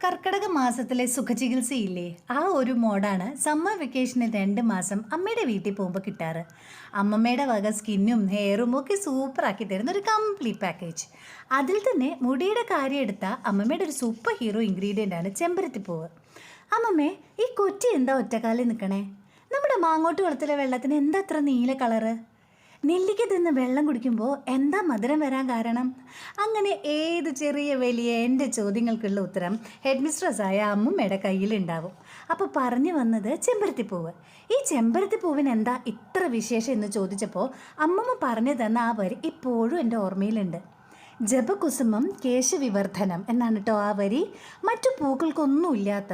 കർക്കിടക മാസത്തിലെ സുഖചികിത്സയില്ലേ? ആ ഒരു മോഡാണ് സമ്മർ വെക്കേഷനിൽ രണ്ട് മാസം അമ്മയുടെ വീട്ടിൽ പോകുമ്പോൾ കിട്ടാറ്. അമ്മമ്മയുടെ വക സ്കിന്നും ഹെയറും ഒക്കെ സൂപ്പറാക്കി തരുന്ന ഒരു കംപ്ലീറ്റ് പാക്കേജ് അതിൽ തന്നെ മുടിയുടെ കാര്യം എടുത്ത അമ്മമ്മയുടെ ഒരു സൂപ്പർ ഹീറോ ഇൻഗ്രീഡിയന്റ് ആണ് ചെമ്പരത്തിപ്പൂവ് അമ്മമ്മേ ഈ കൊറ്റി എന്താ ഒറ്റക്കാലിൽ നിൽക്കണേ നമ്മുടെ മാങ്ങോട്ട് കുളത്തിലെ വെള്ളത്തിന് എന്താ അത്ര നീല കളറ് നെല്ലിക്ക തിന്ന് വെള്ളം കുടിക്കുമ്പോൾ എന്താ മധുരം വരാൻ കാരണം? അങ്ങനെ ഏത് ചെറിയ വലിയ എന്റെ ചോദ്യങ്ങൾക്കുള്ള ഉത്തരം ഹെഡ് മിസ്ട്രസ്സായ അമ്മുമ്മയുടെ കയ്യിലുണ്ടാവും. അപ്പോൾ പറഞ്ഞു വന്നത് ചെമ്പരത്തിപ്പൂവ്. ഈ ചെമ്പരത്തിപ്പൂവിന് എന്താ ഇത്ര വിശേഷം എന്ന് ചോദിച്ചപ്പോൾ അമ്മമ്മ പറഞ്ഞു തന്ന ആ വരി ഇപ്പോഴും എന്റെ ഓർമ്മയിലുണ്ട്. ജപകുസുമം കേശവിവർദ്ധനം എന്നാണ് കേട്ടോ ആ വരി. മറ്റു പൂക്കൾക്കൊന്നുമില്ലാത്ത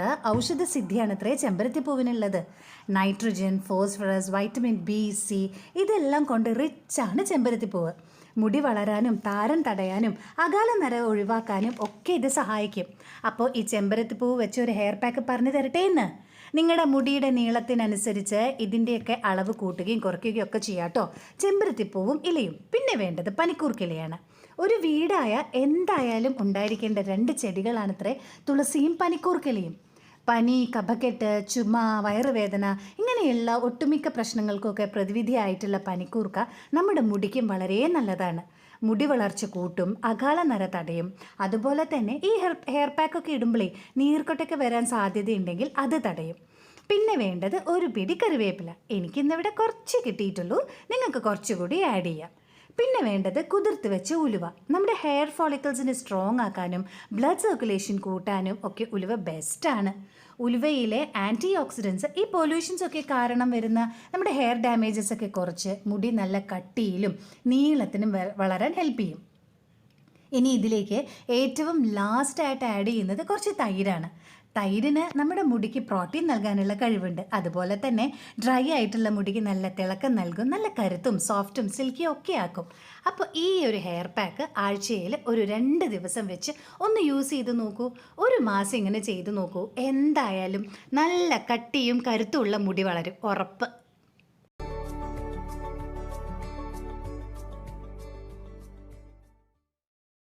സിദ്ധിയാണത്രേ ചെമ്പരത്തിപ്പൂവിനുള്ളത്. Nitrogen phosphorus vitamin B C ഇതെല്ലാം കൊണ്ട് റിച്ചാണ് ചെമ്പരത്തിപ്പൂവ്. മുടി വളരാനും താരൻ തടയാനും അകാല നര ഒഴിവാക്കാനും ഒക്കെ ഇത് സഹായിക്കും. അപ്പോൾ ഈ ചെമ്പരത്തിപ്പൂവ് വെച്ച് ഒരു ഹെയർ പാക്ക് പറഞ്ഞു തരട്ടെ എന്ന്? നിങ്ങളുടെ മുടിയുടെ നീളത്തിനനുസരിച്ച് ഇതിന്റെയൊക്കെ അളവ് കൂട്ടുകയും കുറയ്ക്കുകയും ഒക്കെ ചെയ്യാട്ടോ ചെമ്പരത്തിപ്പൂവും ഇലയും. പിന്നെ വേണ്ടത് പനിക്കൂർക്കിലയാണ്. ഒരു വീടായ എന്തായാലും ഉണ്ടായിരിക്കേണ്ട രണ്ട് ചെടികളാണത്രേ തുളസിയും പനിക്കൂർക്കിലയും. പനി കഫക്കെട്ട് ചുമ വയറുവേദന ഇങ്ങനെയുള്ള ഒട്ടുമിക്ക പ്രശ്നങ്ങൾക്കൊക്കെ പ്രതിവിധിയായിട്ടുള്ള പനിക്കൂർക്ക നമ്മുടെ മുടിക്കും വളരെ നല്ലതാണ്. മുടി വളർച്ച കൂട്ടും അകാല നര തടയും. അതുപോലെ തന്നെ ഈ ഹെയർ ഹെയർ പാക്കൊക്കെ ഇടുമ്പോഴേ നീർക്കൊട്ടൊക്കെ വരാൻ സാധ്യതയുണ്ടെങ്കിൽ അത് തടയും. പിന്നെ വേണ്ടത് ഒരു പിടി കറിവേപ്പില. എനിക്കിന്നിവിടെ കുറച്ച് കിട്ടിയിട്ടുള്ളൂ. നിങ്ങൾക്ക് കുറച്ചുകൂടി ആഡ് ചെയ്യാം. പിന്നെ വേണ്ടത് കുതിർത്ത് വെച്ച ഉലുവ. നമ്മുടെ ഹെയർ ഫോളിക്കിൾസിനെ സ്ട്രോങ് ആക്കാനും ബ്ലഡ് സർക്കുലേഷൻ കൂട്ടാനും ഒക്കെ ഉലുവ ബെസ്റ്റാണ് ഉലുവയിലെ ആന്റി ഓക്സിഡൻസ് ഈ പൊല്യൂഷൻസ് ഒക്കെ കാരണം വരുന്ന നമ്മുടെ ഹെയർ ഡാമേജസ് ഒക്കെ കുറച്ച് മുടി നല്ല കട്ടിയിലും നീളത്തിനും വളരാൻ ഹെൽപ്പ് ചെയ്യും. ഇനി ഇതിലേക്ക് ഏറ്റവും ലാസ്റ്റായിട്ട് ആഡ് ചെയ്യുന്നത് കുറച്ച് തൈരാണ്. തൈരിന് നമ്മുടെ മുടിക്ക് പ്രോട്ടീൻ നൽകാനുള്ള കഴിവുണ്ട്. അതുപോലെ തന്നെ ഡ്രൈ ആയിട്ടുള്ള മുടിക്ക് നല്ല തിളക്കം നൽകും നല്ല കരുത്തും സോഫ്റ്റും സിൽക്കിയും ഒക്കെ ആക്കും. അപ്പോൾ ഈ ഒരു ഹെയർ പാക്ക് ആഴ്ചയിൽ ഒരു രണ്ട് ദിവസം വെച്ച് ഒന്ന് യൂസ് ചെയ്ത് നോക്കൂ. ഒരു മാസം ഇങ്ങനെ ചെയ്ത് നോക്കൂ. എന്തായാലും നല്ല കട്ടിയും കരുത്തുമുള്ള മുടി വളരും. ഉറപ്പ്.